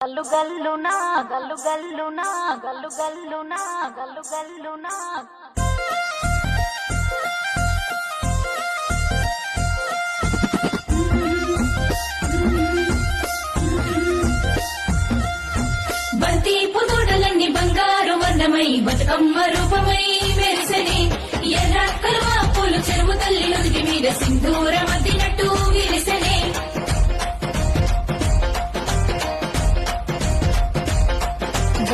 గల్లు గల్లునా గల్లు గల్లునా గల్లు గల్లునా గల్లు గల్లునా బంతి పుతోటలన్నీ బంగారు వర్ణమై బతుకమ్మ రూపమై మెరిసని. ఎర్ర కలువ పూలు చెరువు తల్లి నుదిటి మీద సింధూరమై.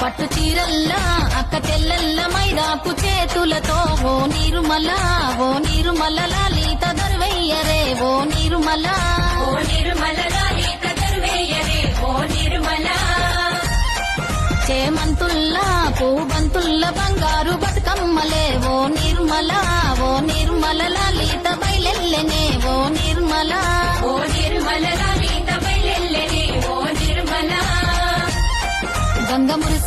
పట్టు చీరల్లా అక్క తెల్లల్ల మైదాపు చేతులతో ఓ నిర్మల ఓ నిర్మల లలిత దర్వయ్యరే ఓ నిర్మల. ఓ నిర్మల లలిత దర్వేయరే ఓ నిర్మల. చేమంతుల్లా పూబంతుల్ల బంగారు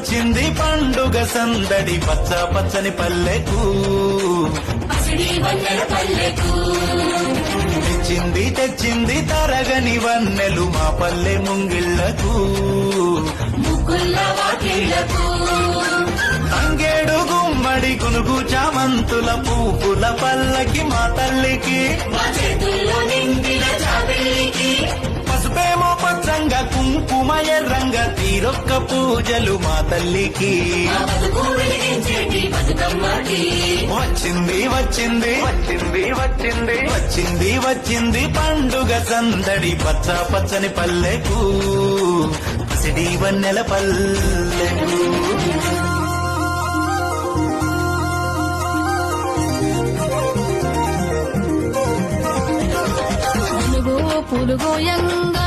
వచ్చింది పండుగ సందడి పచ్చ పచ్చని పల్లెకు. తెచ్చింది తెచ్చింది తరగని వన్నెలు మా పల్లె ముంగిళ్ళకు. తంగేడు గుమ్మడి గునుగు చామంతుల పూపుల పల్లకి మా తల్లికి. పసుపేమో రంగ తీరొక్క పూజలు మా తల్లికి వచ్చింది వచ్చింది వచ్చింది వచ్చింది వచ్చింది వచ్చింది పండుగ సందడి పచ్చ పచ్చని పల్లెకు పసిడి వన్నెల పల్లెకు పులుగు పులుగోయంగా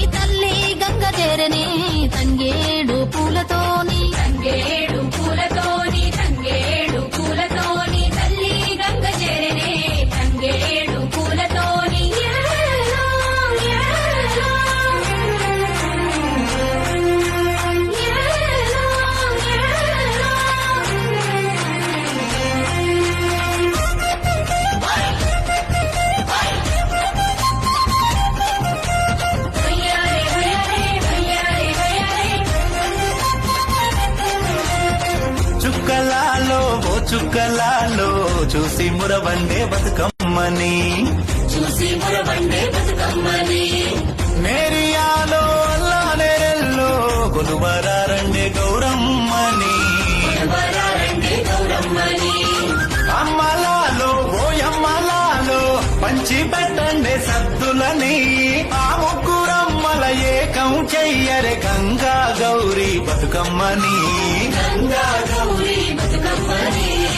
చుక్కలాలో చూసి మురవండే బతుకమ్మని. చూసి మురబండే బతుకమ్మని. నేరియాలో అల్లానేరెల్లో కొలువరారండే గౌరమ్మని. అమ్మలాలో ఓ అమ్మలాలో పంచి పెట్టండి సద్దులని. ఆ ముగ్గురమ్మల ఏకం చెయ్యరే గంగా గౌరీ బతుకమ్మని. గంగా గౌరీ బతుకమ్మని.